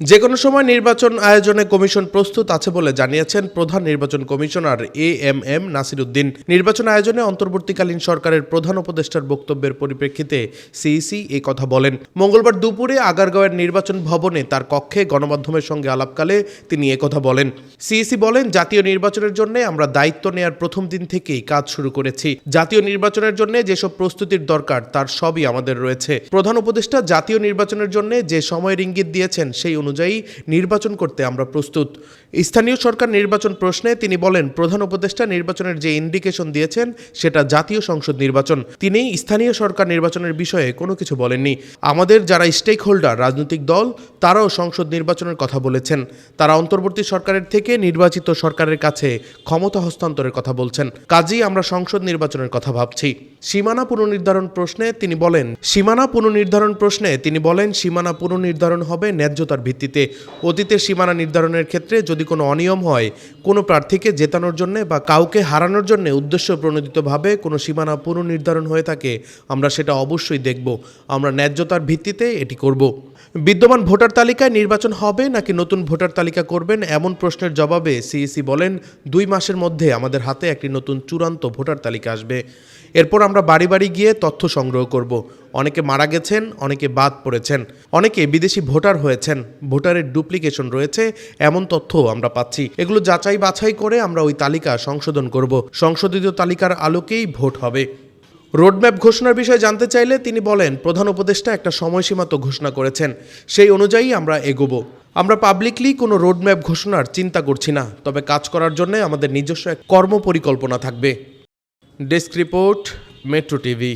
যে কোনো সময় নির্বাচন আয়োজনে কমিশন প্রস্তুত আছে বলে জানিয়েছেন প্রধান নির্বাচন commissioner A M M Nasiruddin. নির্বাচন আয়োজনে অন্তর্বর্তীকালীন সরকারের প্রধান উপদেষ্টার বক্তব্যের পরিপ্রেক্ষিতে সিইসি এই কথা বলেন। মঙ্গলবার দুপুরে আগারগাঁওয়ের নির্বাচন ভবনে তার কক্ষে গণমাধ্যমের সঙ্গে আলাপকালে তিনি একথা বলেন। সিইসি বলেন, জাতীয় নির্বাচনের জন্য আমরা দায়িত্ব নেয়ার প্রথম দিন থেকেই কাজ শুরু করেছি। জাতীয় নির্বাচনের জন্য যেসব প্রস্তুতির দরকার তার সবই আমাদের রয়েছে। প্রধান উপদেষ্টা, জাতীয় নির্বাচনের জন্য যে সময়ের ইঙ্গিত দিয়েছেন সেই অনুযায়ী নির্বাচন করতে আমরা প্রস্তুত। স্থানীয় সরকার নির্বাচন প্রশ্নে তিনি বলেন, প্রধান উপদেষ্টা নির্বাচনের যে ইন্ডিকেশন দিয়েছেন, সেটা জাতীয় সংসদ নির্বাচন। তিনি স্থানীয় সরকার নির্বাচনের বিষয়ে কোনো কিছু বলেননি। আমাদের যারা স্টেক হোল্ডার রাজনৈতিক দল, তারাও সংসদ নির্বাচনের কথা বলেছেন। তারা অন্তর্বর্তী সরকারের থেকে নির্বাচিত সরকারের কাছে ক্ষমতা হস্তান্তরের কথা বলছেন। কাজেই আমরা সংসদ নির্বাচনের কথা ভাবছি। সীমানা পুনর্নির্ধারণ প্রশ্নে তিনি বলেন, সীমানা পুনর্নির্ধারণ প্রশ্নে তিনি বলেন, সীমানা পুনর্নির্ধারণ হবে ন্যায্যতার ভিত্তিতে অতীতের সীমানা নির্ধারণের ক্ষেত্রে যদি কোনো অনিয়ম হয়, কোনো প্রার্থীকে জেতানোর জন্য বা কাউকে হারানোর জন্য উদ্দেশ্য প্রণোদিতভাবে কোনো সীমানা পুনর্নির্ধারণ হয়ে থাকে, আমরা সেটা অবশ্যই দেখব। আমরা ন্যায্যতার ভিত্তিতে এটি করব। বিদ্যমান ভোটার তালিকায় নির্বাচন হবে নাকি নতুন ভোটার তালিকা করবেন এমন প্রশ্নের জবাবে সিইসি বলেন, দুই মাসের মধ্যে আমাদের হাতে একটি নতুন চূড়ান্ত ভোটার তালিকা আসবে। এরপর আমরা বাড়ি বাড়ি গিয়ে তথ্য সংগ্রহ করব। অনেকে মারা গেছেন, অনেকে বাদ পড়েছেন, অনেকে বিদেশি ভোটার হয়েছেন, ভোটারের ডুপ্লিকেশন রয়েছে, এমন তথ্য আমরা পাচ্ছি। এগুলো যাচাই বাছাই করে আমরা ওই তালিকা সংশোধন করব। সংশোধিত তালিকার আলোকেই ভোট হবে। রোডম্যাপ ঘোষণার বিষয়ে জানতে চাইলে তিনি বলেন, প্রধান উপদেষ্টা একটা সময়সীমা তো ঘোষণা করেছেন, সেই অনুযায়ী আমরা এগোবো। আমরা পাবলিকলি কোনো রোডম্যাপ ঘোষণার চিন্তা করছি না, তবে কাজ করার জন্য আমাদের নিজস্ব এক কর্মপরিকল্পনা থাকবে। Desk report, metro TV.